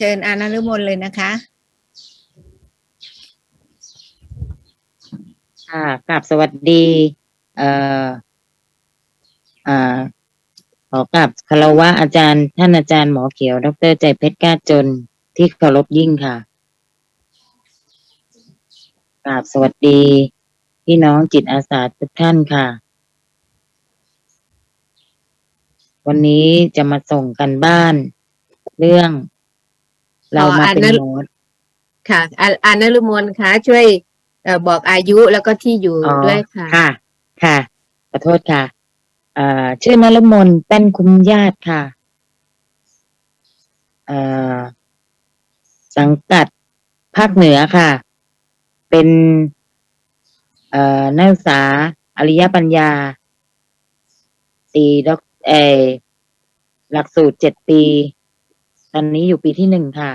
เชิญอานฤมลเลยนะคะค่ะกราบสวัสดี เอ่ออ่าขอกราบคารวะอาจารย์ ท่านอาจารย์หมอเขียว ดรใจเพชรก้าจนที่เคารพยิ่งค่ะกราบสวัสดี พี่น้องจิตอาสาทุกท่านค่ะ วันนี้จะมาส่งกันบ้าน เรื่อง เรามาเป็นอ่านหมอค่ะอาอานฤมลคะช่วยเอ่อบอกอายุแล้วก็ที่อยู่อ๋อด้วยค่ะ ค่ะ ค่ะขอโทษค่ะเอ่อชื่อนรมนแป้นคุ้มญาติค่ะเอ่อสังกัดภาคเหนือค่ะ เป็นเอ่อนักศึกษาอริยปัญญาตีด็อกเออหลักสูตรเจ็ดปี ตอนนี้อยู่ปีที่หนึ่งค่ะ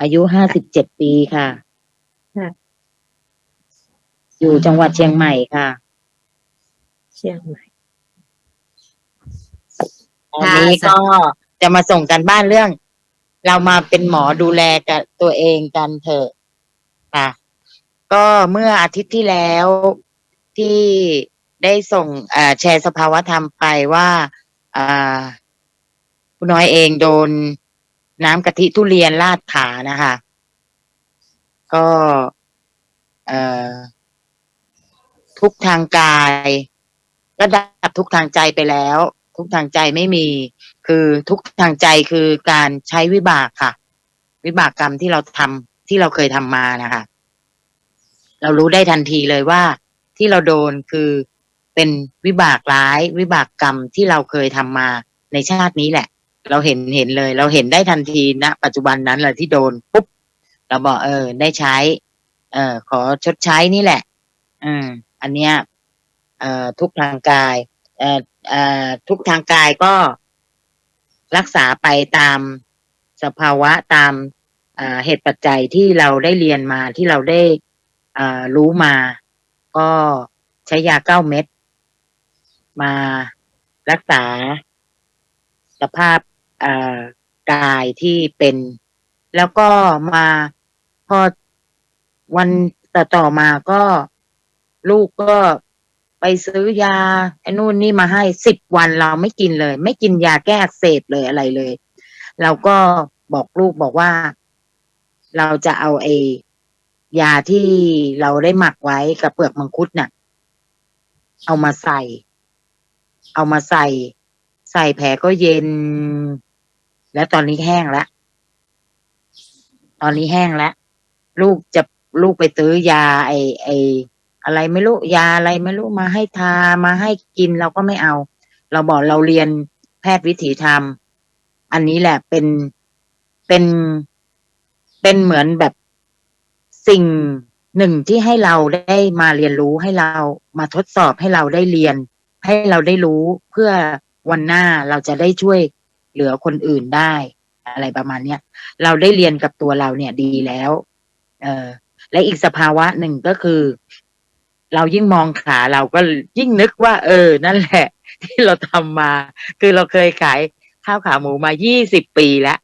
อายุห้าสิบเจ็ดปีค่ะค่ะอยู่จังหวัดเชียงใหม่ค่ะ เชียงใหม่อันนี้ก็จะมาส่งกันบ้านเรื่อง เรามาเป็นหมอดูแลกับตัวเองกันเถอะค่ะ ก็เมื่ออาทิตย์ที่แล้วที่ได้ส่งเอ่อแชร์สภาวธรรมไปว่าอ่า คุณน้อยเองโดนน้ำกะทิทุเรียนลาดขานะคะ ก็เอ่อทุกทางกายก็ดับทุกทางใจไปแล้ว ทุกทางใจไม่มี คือทุกทางใจคือการใช้วิบากค่ะ วิบากกรรมที่เราทำที่เราเคยทำมานะคะ เรารู้ได้ทันทีเลยว่า ที่เราโดนคือเป็นวิบากร้าย วิบากกรรมที่เราเคยทำมาในชาตินี้แหละ เราเห็นเห็นเลย เราเห็นได้ทันทีณปัจจุบันนั้นแหละที่โดนปุ๊บเราบอกเออ ได้ใช้ เออขอชดใช้นี่แหละอืมอันเนี้ยเอ่อทุกทางกายเอ่อเอ่อทุกทางกายก็รักษาไปตามสภาวะตามเอ่อเหตุปัจจัยที่เราได้เรียนมาที่เราได้เอ่อรู้มา ก็ใช้ยาเก้าเม็ดมารักษาสภาพ กายที่เป็น แล้วก็มาพอวันต่อต่อมาก็ลูกก็ไปซื้อยาไอ้นู่นนี่มาให้สิบวันเราไม่กินเลย ไม่กินยาแก้อักเสบเลยอะไรเลย เราก็บอกลูกบอกว่า เราจะเอาไอ้ยาที่เราได้หมักไว้กับเปลือกมังคุดน่ะ เอามาใส่ เอามาใส่ ใส่แผลก็เย็น แล้วตอนนี้แห้งแล้วตอนนี้แห้งแล้วลูกจะลูกไปซื้อยา ไอไออะไรไม่รู้ยาอะไรไม่รู้มาให้ทามาให้กินเราก็ไม่เอา เราบอกเราเรียนแพทย์วิถีธรรม อันนี้แหละเป็นเป็นเป็นเหมือนแบบสิ่งหนึ่งที่ให้เราได้มาเรียนรู้ให้เรามาทดสอบให้เราได้เรียน ให้เราได้รู้เพื่อวันหน้าเราจะได้ช่วย เหลือคนอื่นได้ อะไรประมาณเนี้ยเราได้เรียนกับตัวเราเนี่ยดีแล้ว เออและอีกสภาวะหนึ่งก็คือ เรายิ่งมองขาเราก็ยิ่งนึกว่า เออ นั่นแหละ ที่เราทำมา คือเราเคยขายข้าวขาหมูมายี่สิบปีแล้ว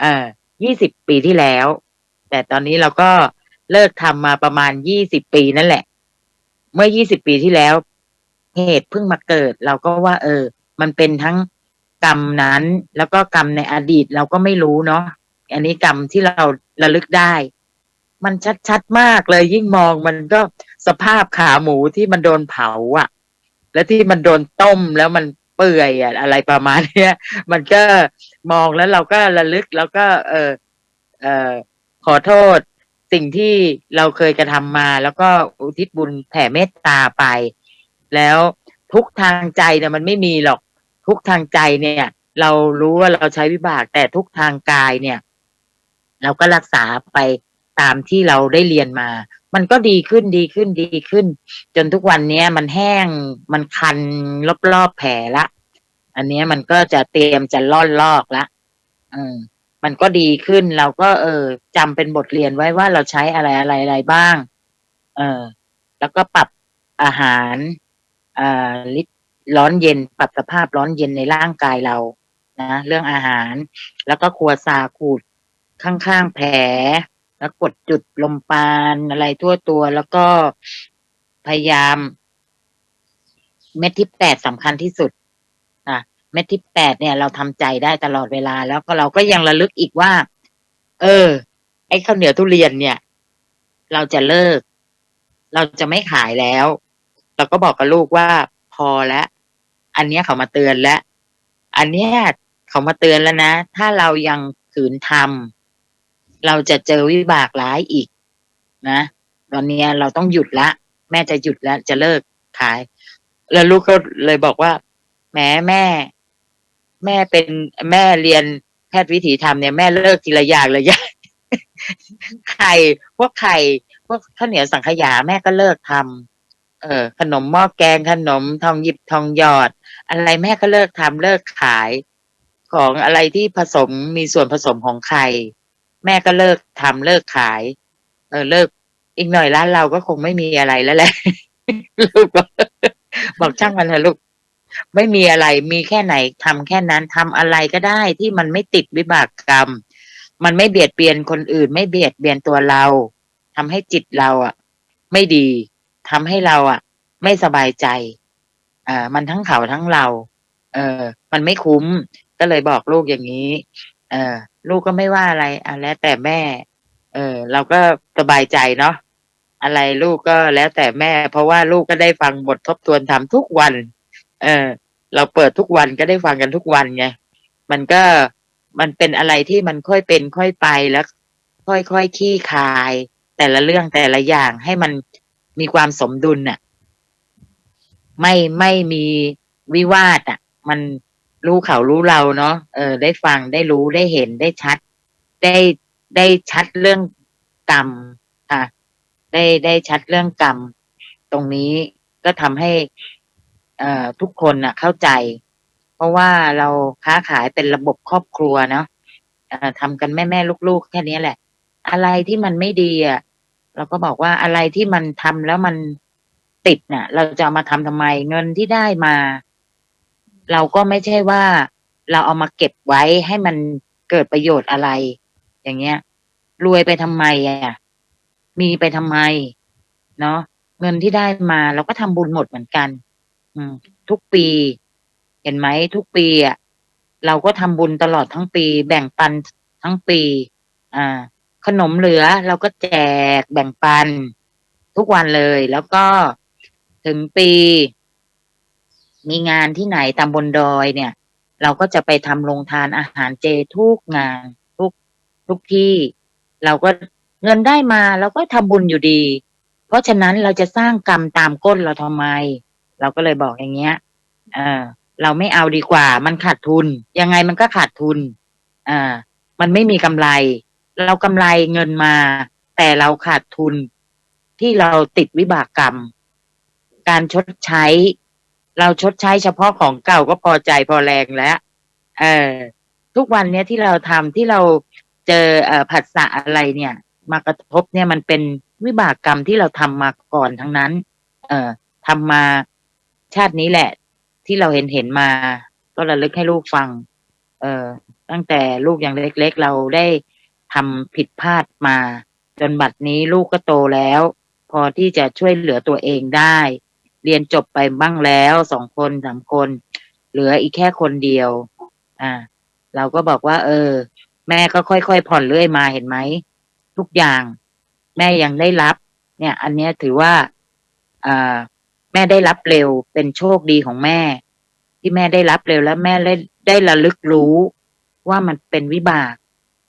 เออยี่สิบปีที่แล้ว แต่ตอนนี้เราก็เลิกทำมาประมาณยี่สิบปีนั่นแหละ เมื่อยี่สิบปีที่แล้ว เหตุเพิ่งมาเกิด เราก็ว่า เออ มันเป็นทั้ง กรรมนั้น แล้วก็กรรมในอดีตเราก็ไม่รู้เนาะอันนี้กรรมที่เราระลึกได้ มันชัดๆมากเลยยิ่งมองมันก็สภาพขาหมูที่มันโดนเผาอะ่ะ แล้วที่มันโดนต้มแล้วมันเปื่อยอะอะไรประมาณเนี้ย มันก็มองแล้วเราก็ระลึกแล้วก็ เออเออขอโทษสิ่งที่เราเคยกระทำมา แล้วก็อุทิศบุญแผ่เมตตาไป แล้วทุกทางใจเนี่ยมันไม่มีหรอก ทุกทางใจเนี่ย เรารู้ว่าเราใช้วิบาก แต่ทุกทางกายเนี่ย เราก็รักษาไปตามที่เราได้เรียนมา มันก็ดีขึ้นดีขึ้นดีขึ้น จนทุกวันเนี้ยมันแห้งมันคันรอบๆแผลละ อันนี้มันก็จะเตรียมจะล่อนลอกละอืมมันก็ดีขึ้นเราก็เออจำเป็นบทเรียนไว้ว่าเราใช้อะไรอะไรอะไรบ้าง เออ แล้วก็ปรับอาหารอ่าลิ ร้อนเย็นปรับสภาพร้อนเย็นในร่างกายเรานะเรื่องอาหาร แล้วก็ครัวซาขูดข้างๆแผล แล้วกดจุดลมปานอะไรทั่วตัวแล้วก็พยายาม เม็ดที่แปดสำคัญที่สุดอะเม็ดที่แปดเนี่ย เราทำใจได้ตลอดเวลา แล้วก็เราก็ยังระลึกอีกว่า เออ ไอ้ข้าวเหนียวทุเรียนเนี่ย เราจะเลิก เราจะไม่ขายแล้ว เราก็บอกกับลูกว่าพอแล้ว อันเนี้ยเขามาเตือนแล้วอันเนี้ยเขามาเตือนแล้วนะ ถ้าเรายังขืนทำเราจะเจอวิบากร้ายอีก นะตอนนี้เราต้องหยุดละ แม่จะหยุดแล้ว จะเลิกขาย แล้วลูกก็เลยบอกว่าแหมแม่ แม่เป็นแม่เรียนแพทย์วิถีธรรมเนี่ยแม่เลิกทีละอย่างเลยยายไข่พวกไข่พวกข้าวเหนียวสังขยาแม่ก็เลิกทำเออขนมหม้อแกงขนมทองหยิบทองหยอด อะไรแม่ก็เลิกทำเลิกขาย ของอะไรที่ผสมมีส่วนผสมของไข่แม่ก็เลิกทำเลิกขาย เออเลิกอีกหน่อยร้านเราก็คงไม่มีอะไรแล้วแหละลูกบอกบอกช่างมันเถอะลูกไม่มีอะไรมีแค่ไหนทำแค่นั้นทำอะไรก็ได้ที่มันไม่ติดวิบากกรรม มันไม่เบียดเบียนคนอื่น ไม่เบียดเบียนตัวเราทำให้จิตเราอะ ไม่ดีทำให้เราอะ ไม่สบายใจ อ่ามันทั้งเขาทั้งเรา เออ มันไม่คุ้ม ก็เลยบอกลูกอย่างนี้ เออ ลูกก็ไม่ว่าอะไรอะแล้วแต่แม่ เออ เราก็สบายใจเนาะอะไรลูกก็แล้วแต่แม่ เพราะว่าลูกก็ได้ฟังบททบทวนทำทุกวัน เออ เราเปิดทุกวันก็ได้ฟังกันทุกวันไงมันก็มันเป็นอะไรที่มันค่อยเป็นค่อยไปแล้ว ค่อยๆคขี้คาย แต่ละเรื่องแต่ละอย่างให้มันมีความสมดุลน่ะ ไม่ไม่มีวิวาทอะ มันรู้เขารู้เราเนาะเออ ได้ฟังได้รู้ได้เห็นได้ชัด ได้ได้ชัดเรื่องกรรมค่ะ ได้ได้ชัดเรื่องกรรม ตรงนี้ก็ทำให้ เอ่อทุกคนน่ะ เข้าใจ เพราะว่าเราค้าขายเป็นระบบครอบครัวเนาะเออทำกันแม่แม่ลูกๆแค่นี้แหละ อะไรที่มันไม่ดีอะเราก็บอกว่าอะไรที่มันทำแล้วมัน ติดน่ะ เราจะเอามาทำทำไมเงินที่ได้มา เราก็ไม่ใช่ว่าเราเอามาเก็บไว้ให้มันเกิดประโยชน์อะไร อย่างเงี้ย รวยไปทำไมอะ มีไปทำไม เนาะเงินที่ได้มาเราก็ทำบุญหมดเหมือนกัน อืม ทุกปี เห็นไหมทุกปีอะเราก็ทำบุญตลอดทั้งปี แบ่งปันทั้งปี อ่า ขนมเหลือเราก็แจกแบ่งปันทุกวันเลย แล้วก็ ถึงปี มีงานที่ไหนตามบนดอยเนี่ย เราก็จะไปทำโรงทานอาหารเจทุกงานทุกทุกที่ เราก็เงินได้มาเราก็ทำบุญอยู่ดี เพราะฉะนั้นเราจะสร้างกรรมตามก้นเราทำไม เราก็เลยบอกอย่างเงี้ย เออ เราไม่เอาดีกว่า มันขาดทุน ยังไงมันก็ขาดทุนอ่ามันไม่มีกำไร เรากำไรเงินมา แต่เราขาดทุนที่เราติดวิบากกรรม การชดใช้ เราชดใช้เฉพาะของเก่าก็พอใจพอแรงแล้วเออทุกวันเนี้ยที่เราทำที่เราเจอเอ่อผัสสะอะไรเนี่ย มากระทบเนี่ยมันเป็นวิบากกรรมที่เราทำมาก่อนทั้งนั้น เอ่อทำมาชาตินี้แหละ ที่เราเห็นเห็นมา ก็ระลึกให้ลูกฟัง เอ่อตั้งแต่ลูกยังเล็ก ๆ เราได้ทำผิดพลาดมา จนบัดนี้ลูกก็โตแล้ว พอที่จะช่วยเหลือตัวเองได้ เรียนจบไปบ้างแล้วสองคนสามคน เหลืออีกแค่คนเดียว อ่า เราก็บอกว่า เออ แม่ก็ค่อยๆผ่อนเรื่อยมาเห็นไหมทุกอย่าง แม่ยังได้รับ เนี่ย อันนี้ถือว่าอ่าแม่ได้รับเร็วเป็นโชคดีของแม่ ที่แม่ได้รับเร็วแล้วแม่ได้ได้ระลึกรู้ว่ามันเป็นวิบาก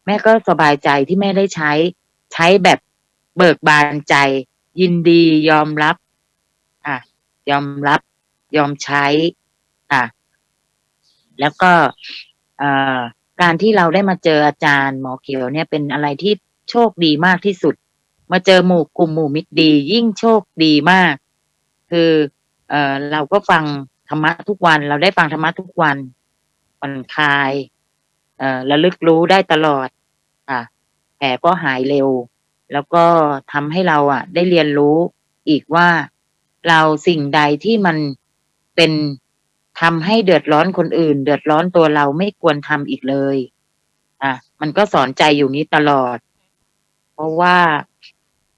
แม่ก็สบายใจที่แม่ได้ใช้ ใช้แบบเบิกบานใจ ยินดียอมรับ ยอมรับยอมใช้อะ แล้วก็การที่เราได้มาเจออาจารย์หมอเขียวเนี่ยเป็นอะไรที่โชคดีมากที่สุด มาเจอหมู่กลุ่มหมู่มิตรดี ยิ่งโชคดีมาก คือเออเราก็ฟังธรรมะทุกวัน เราได้ฟังธรรมะทุกวันผ่อนคลายเออระลึกรู้ได้ตลอดอะแผลก็หายเร็ว แล้วก็ทำให้เราอะ ได้เรียนรู้อีกว่า เราสิ่งใดที่มันเป็นทำให้เดือดร้อนคนอื่น เดือดร้อนตัวเราไม่ควรทำอีกเลย อะ มันก็สอนใจอยู่นี้ตลอด เพราะว่า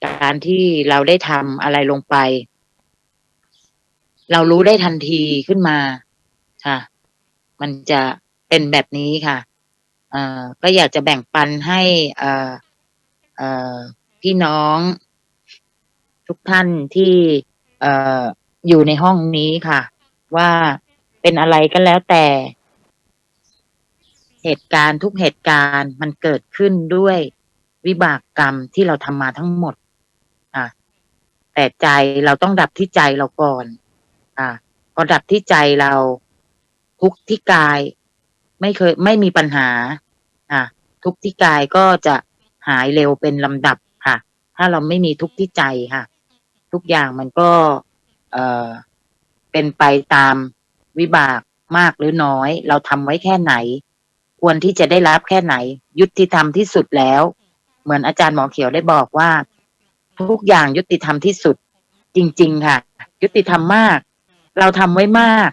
การที่เราได้ทำอะไรลงไป เรารู้ได้ทันทีขึ้นมาค่ะ มันจะเป็นแบบนี้ค่ะเอ่อก็อยากจะแบ่งปันให้เอ่อเอ่อพี่น้อง ทุกท่านที่ เอ่ออยู่ในห้องนี้ค่ะ ว่าเป็นอะไรก็แล้วแต่ เหตุการณ์ทุกเหตุการณ์มันเกิดขึ้นด้วยวิบากกรรมที่เราทำมาทั้งหมดอะแต่ใจเราต้องดับที่ใจเราก่อน อะพอดับที่ใจเราทุกที่กาย ไม่เคยไม่มีปัญหา อะทุกที่กายก็จะหายเร็วเป็นลำดับค่ะ ถ้าเราไม่มีทุกที่ใจค่ะ ทุกอย่างมันก็ เอ่อเป็นไปตามวิบากมากหรือน้อย เราทำไว้แค่ไหน ควรที่จะได้รับแค่ไหน ยุติธรรมที่สุดแล้ว เหมือนอาจารย์หมอเขียวได้บอกว่า ทุกอย่างยุติธรรมที่สุด จริง ๆ ค่ะ ยุติธรรมมาก เราทำไว้มาก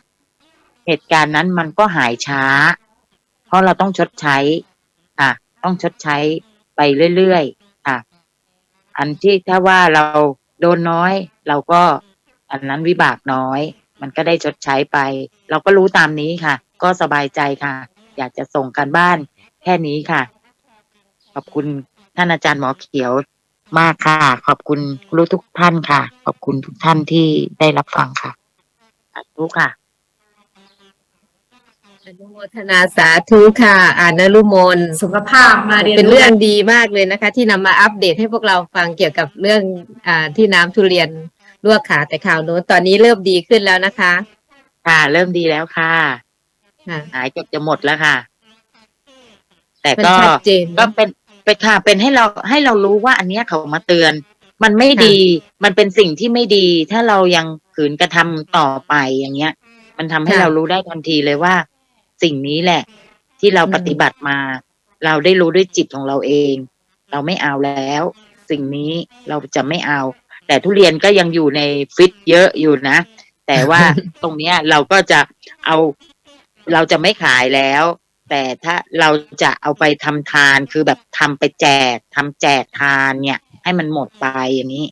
เหตุการณ์นั้นมันก็หายช้า เพราะเราต้องชดใช้อะ ต้องชดใช้ไปเรื่อยๆอะ อันที่ถ้าว่าเรา โดนน้อย เราก็อันนั้นวิบากน้อย มันก็ได้ชดใช้ไป เราก็รู้ตามนี้ค่ะ ก็สบายใจค่ะ อยากจะส่งการบ้านแค่นี้ค่ะ ขอบคุณท่านอาจารย์หมอเขียวมากค่ะ ขอบคุณรู้ทุกท่านค่ะ ขอบคุณทุกท่านที่ได้รับฟังค่ะรู้ค่ะ อนุโมทนาสาธุค่ะ อ่านรุมนสุขภาพมาเรียนเป็นเรื่องดีมากเลยนะคะ ที่นำมาอัปเดตให้พวกเราฟังเกี่ยวกับเรื่องอ่าที่น้ำทุเรียนลวกขาแต่ข่าวโน้นตอนนี้เริ่มดีขึ้นแล้วนะคะค่ะ เริ่มดีแล้วค่ะ ค่ะหายเกือบจะหมดแล้วค่ะ แต่มันก็ชัดเจน ก็เป็นเป็นค่ะ เป็นให้เราให้เรารู้ว่าอันเนี้ยเขามาเตือน มันไม่ดี มันเป็นสิ่งที่ไม่ดี ถ้าเรายังขืนกระทำต่อไปอย่างเงี้ย มันทำให้ค่ะเรารู้ได้ทันทีเลยว่า สิ่งนี้แหละ ที่เราอืมปฏิบัติมา เราได้รู้ด้วยจิตของเราเอง เราไม่เอาแล้ว สิ่งนี้เราจะไม่เอา แต่ทุเรียนก็ยังอยู่ในฟิตเยอะอยู่นะ แต่ว่าตรงเนี้ยเราก็จะเอาเราจะไม่ขายแล้ว แต่ถ้าเราจะเอาไปทำทานคือแบบทำไปแจกทำแจกทานเนี่ย ให้มันหมดไปอย่างนี้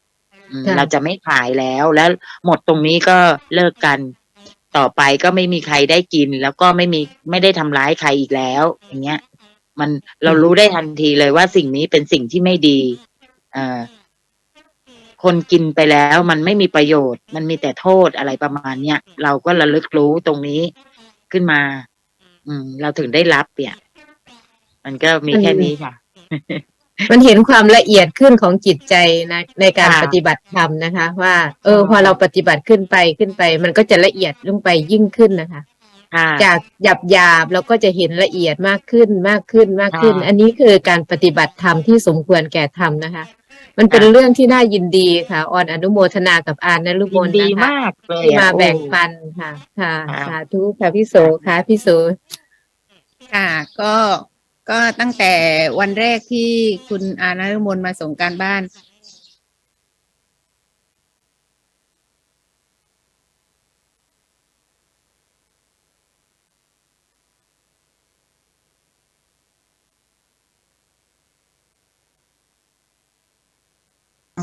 อืมค่ะเราจะไม่ขายแล้วแล้วหมดตรงนี้ก็เลิกกัน ต่อไปก็ไม่มีใครได้กิน แล้วก็ไม่มีไม่ได้ทำร้ายใครอีกแล้ว อย่างเงี้ย มันเรารู้ได้ทันทีเลยว่าสิ่งนี้เป็นสิ่งที่ไม่ดีเอ่อคนกินไปแล้วมันไม่มีประโยชน์ มันมีแต่โทษอะไรประมาณเนี้ยเราก็ระลึกรู้ตรงนี้ขึ้นมา อืม เราถึงได้รับเนี่ย มันก็มีแค่นี้ค่ะ มันเห็นความละเอียดขึ้นของจิตใจนะในการค่ะปฏิบัติธรรมนะคะ ว่า เออ พอเราปฏิบัติขึ้นไปขึ้นไป มันก็จะละเอียดลงไปยิ่งขึ้นนะคะค่ะจากหยาบหยาบๆเราก็จะเห็นละเอียดมากขึ้นมากขึ้นมากขึ้นค่ะอันนี้คือการปฏิบัติธรรมที่สมควรแก่ธรรมนะคะ มันเป็นค่ะเรื่องที่น่ายินดีค่ะออนอนุโมทนากับอานนรุมยินนดีนะคะมากเลยที่อะมาแบ่งโอ้ปันค่ะค่ะ ค่ะสาธุค่ะพี่โสค่ะพี่โสค่ะก็ ก็ตั้งแต่วันแรกที่คุณอานฤมลมาส่งการบ้าน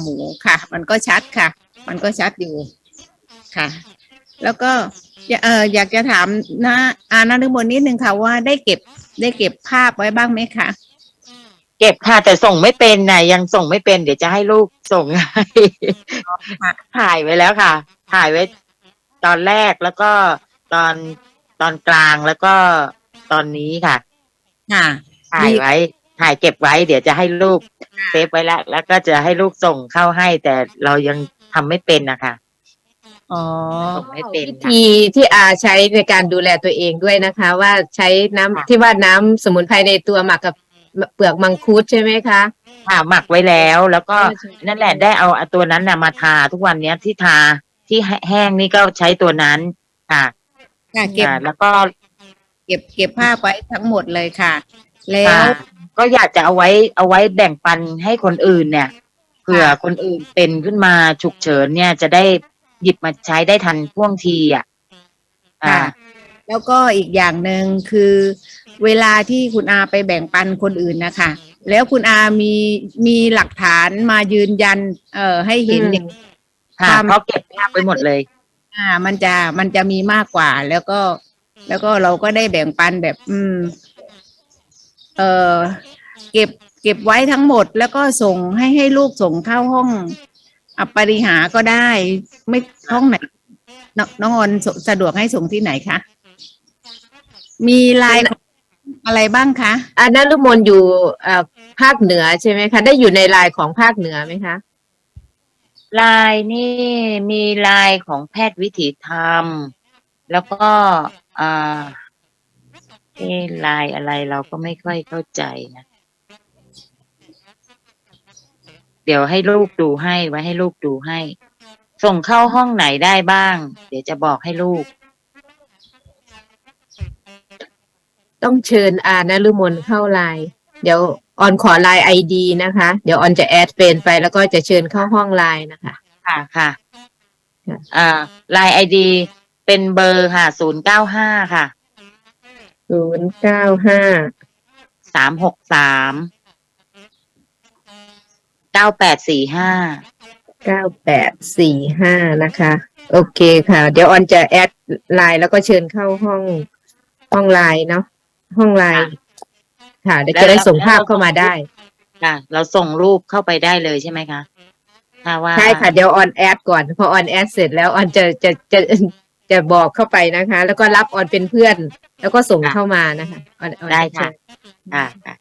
หมูค่ะ มันก็ชัดค่ะ มันก็ชัดอยู่ค่ะ แล้วก็อยากจะถามนะอานฤมลนิดนึงค่ะว่าได้เก็บ ได้เก็บภาพไว้บ้างไหมคะ เก็บค่ะแต่ส่งไม่เป็นนะยังส่งไม่เป็น เดี๋ยวจะให้ลูกส่งให้ค่ะถ่ายไว้แล้วค่ะ ถ่ายไว้ ตอนแรกแล้วก็ตอนตอนกลางแล้วก็ตอนนี้ค่ะ ค่ะถ่ายไว้ ถ่ายเก็บไว้ เดี๋ยวจะให้ลูกเซฟไว้แล้วแล้วก็จะให้ลูกส่งเข้าให้ แต่เรายังทำไม่เป็นนะคะ อ๋อส่งไม่เป็นวิค่ะ ธีที่อาใช้ในการดูแลตัวเองด้วยนะคะ ว่าใช้น้ำค่ะ ที่ว่าน้ำสมุนไพรในตัวหมักกับเปลือกมังคุดใช่ไหมคะ ค่ะหมักไว้แล้วแล้วก็ใช่นั่นแหละได้เอาเอาตัวนั้นน่ะมาทาทุกวันเนี้ยที่ทาที่แห้งนี่ก็ใช้ตัวนั้นค่ะค่ะเก็บอ่าแล้วก็เก็บเก็บภาพไว้ทั้งหมดเลยค่ะ แล้ว ค่ะก็อยากจะเอาไว้เอาไว้แบ่งปันให้คนอื่นเนี่ยเผื่อคนอื่นเป็นขึ้นมาฉุกเฉินเนี่ยจะได้ หยิบมาใช้ได้ทันท่วงทีอะอ่า ค่ะแล้วก็อีกอย่างหนึ่งคือ เวลาที่คุณอาไปแบ่งปันคนอื่นนะคะ แล้วคุณอามีมีหลักฐานมายืนยัน เอ่อให้เห็นเนี่ย ค่ะความ เขาเก็บภาพไว้หมดเลย อ่า มันจะมันจะมีมากกว่า แล้วก็ แล้วก็เราก็ได้แบ่งปันแบบ อืม เอ่อ เก็บเก็บไว้ทั้งหมด แล้วก็ส่งให้ให้ลูกส่งเข้าห้อง อัปปริหาก็ได้ ไม่ห้องไหนนน้องออนสสะดวกให้ส่งที่ไหนคะมีลายของอะไรบ้างคะอานารุมนอยู่เอ่อภาคเหนือใช่ไหมคะ ได้อยู่ในลายของภาคเหนือไหมคะลายนี่มีลายของแพทย์วิถีธรรม แล้วก็อ่าเอะลายอะไรเราก็ไม่ค่อยเข้าใจนะ เดี๋ยวให้ลูกดูให้ไว้ให้ลูกดูให้ ส่งเข้าห้องไหนได้บ้าง เดี๋ยวจะบอกให้ลูก ต้องเชิญอานารุมนเข้าไลน์เดี๋ยวออนขอไลน์ไอดีนะคะ เดี๋ยวออนจะแอดเฟรนไปแล้วก็จะเชิญเข้าห้องไลน์นะคะ ค่ะค่ะค่ะอ่าลายไอดีเป็นเบอร์ค่ะศูนย์เก้าห้าค่ะศูนย์เก้าห้าสามหกสาม เก้าแปดสี่ห้าเก้าแปดสี่ห้านะคะ โอเคค่ะ เดี๋ยวออนจะแอดไลน์แล้วก็เชิญเข้าห้องห้องไลน์เนาะห้องไลน์ค่ะเดี๋ยวจะได้ส่งภาพเข้ามาได้ค่ะ เราส่งรูปเข้าไปได้เลยใช่ไหมคะถ้าว่าใช่ค่ะเดี๋ยวออนแอดก่อนพอออนแอดเสร็จแล้วออนจะจะจะจะบอกเข้าไปนะคะ แล้วก็รับออนเป็นเพื่อน แล้วก็ส่งเข้ามานะคะออนออนได้จค่ะค่ะ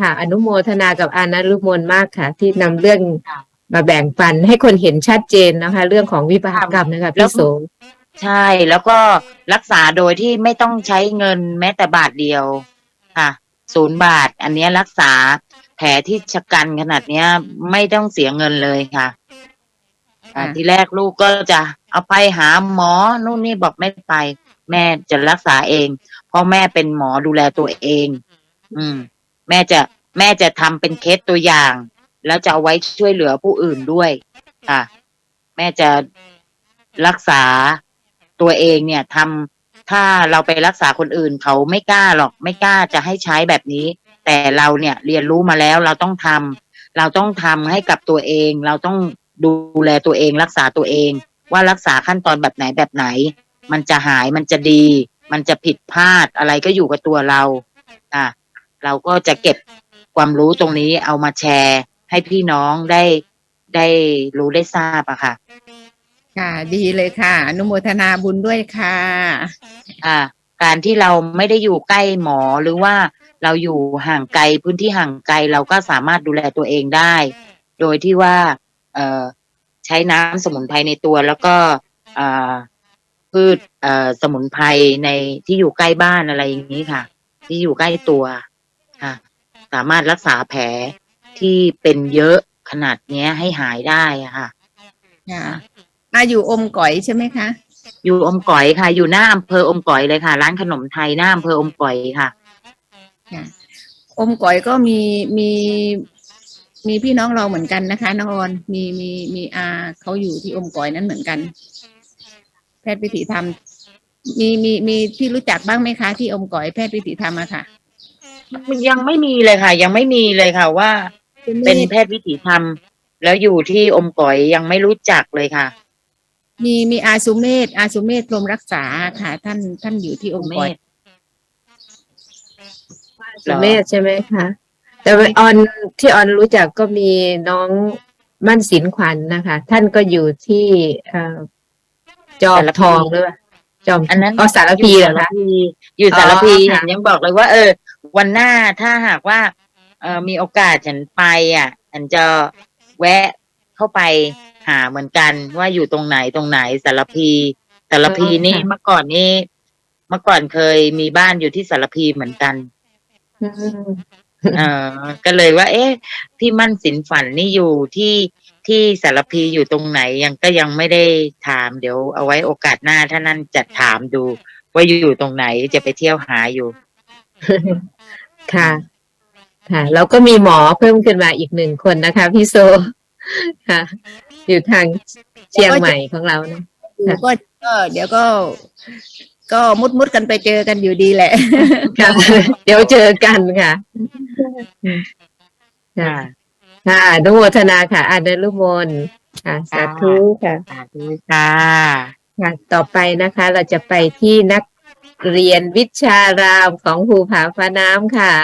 ค่ะค่ะ อนุโมทนากับอานารุมนมากค่ะ ที่นำเรื่องค่ะมาแบ่งปันให้คนเห็นชัดเจนนะคะ เรื่องของวิบากกรรมนะคะแล้พี่วโสใช่แล้วก็รักษาโดยที่ไม่ต้องใช้เงินแม้แต่บาทเดียวค่ะศูนย์บาท อันเนี้ยรักษาแผลที่ชะกันขนาดเนี้ย ไม่ต้องเสียเงินเลยค่ะอ่าค่ะทีแรกลูกก็จะเอาไปหาหมอนู่นนี่บอกไม่ไป แม่จะรักษาเอง เพราะแม่เป็นหมอดูแลตัวเอง อืม แม่จะ แม่จะทำเป็นเคสตัวอย่าง แล้วจะเอาไว้ช่วยเหลือผู้อื่นด้วยค่ะ แม่จะรักษาตัวเองเนี่ยทำถ้าเราไปรักษาคนอื่น เขาไม่กล้าหรอกไม่กล้าจะให้ใช้แบบนี้ แต่เราเนี่ยเรียนรู้มาแล้วเราต้องทำเราต้องทำให้กับตัวเอง เราต้องดูแลตัวเอง รักษาตัวเอง ว่ารักษาขั้นตอนแบบไหนแบบไหน มันจะหายมันจะดี มันจะผิดพลาดอะไรก็อยู่กับตัวเราอะเราก็จะเก็บ ความรู้ตรงนี้เอามาแชร์ ให้พี่น้องได้ได้รู้ได้ทราบอะค่ะ ค่ะ ดีเลยค่ะ อนุโมทนาบุญด้วยค่ะอ่าการที่เราไม่ได้อยู่ใกล้หมอหรือว่าเราอยู่ห่างไกลพื้นที่ห่างไกลเราก็สามารถดูแลตัวเองได้ โดยที่ว่า เอ่อใช้น้ำสมุนไพรในตัวแล้วก็อ่าพืชเอ่อสมุนไพรในที่อยู่ใกล้บ้านอะไรอย่างนี้ค่ะ ที่อยู่ใกล้ตัวค่ะ สามารถรักษาแผลที่เป็นเยอะขนาดเนี้ยให้หายได้อะค่ะ ค่ะอาอยู่อมก๋อยใช่ไหมคะ อยู่อมก๋อยค่ะ อยู่หน้าอำเภออมก๋อยเลยค่ะ ร้านขนมไทยหน้าอำเภออมก๋อยค่ะ อมก๋อยก็มีมีมีพี่น้องเราเหมือนกันนะคะน้องออนมีมีมีอาเขาอยู่ที่อมก๋อยนั้นเหมือนกัน แพทย์วิถีธรรม มีมีมีที่รู้จักบ้างไหมคะ ที่อมก๋อยแพทย์วิถีธรรมอะค่ะ ยังไม่มีเลยค่ะ ยังไม่มีเลยค่ะว่า เป็นแพทย์วิถีธรรม แล้วอยู่ที่อมก๋อยยังไม่รู้จักเลยค่ะ มีมีอาสุเมธอาสุเมธกรมรักษาค่ะ ท่านท่านอยู่ที่อมก๋อยสุเมธใช่ไหมคะแต่ว่าออนที่ออนรู้จักก็มีน้องมั่นสินขวัญนะคะ ท่านก็อยู่ที่เอ่อจอมสารพีทองหรือเปล่าจอมอันนั้นอ๋อสารพีเหรอคะอยู่สารพีอ๋อค่ะเห็นยังบอกเลยว่าเออ วันหน้าถ้าหากว่าเออมีโอกาสฉันไปอะฉันจะแวะเข้าไปหาเหมือนกัน ว่าอยู่ตรงไหนตรงไหนสารพีสารพีนี่เมื่อก่อนนี่เมื่อก่อนเคยมีบ้านอยู่ที่สารพีเหมือนกันอืมเออก็เลยว่า เอ๊ะ พี่มั่นสินฝันนี่อยู่ที่ที่สารพีอยู่ตรงไหนยังก็ยังไม่ได้ถามเดี๋ยวเอาไว้โอกาสหน้าถ้านั่นจะถามดู ว่าอยู่ตรงไหนจะไปเที่ยวหาอยู่ ค่ะ ค่ะแล้วก็มีหมอเพิ่มขึ้นมาอีกหนึ่งคนนะคะ พี่โซ ค่ะ อยู่ทางเชียงใหม่ของเรานะดูก็ก็เดี๋ยวก็ก็มุดมุดๆกันไปเจอกันอยู่ดีแหละค่ะเดี๋ยวเจอกันค่ะ ค่ะ ค่ะอนุโมทนาค่ะอนุโมนค่ะ สาธุค่ะ สาธุค่ะ ค่ะ ต่อไปนะคะ เราจะไปที่นัก เรียนวิชารามของภูผาฟ้าน้ำค่ะ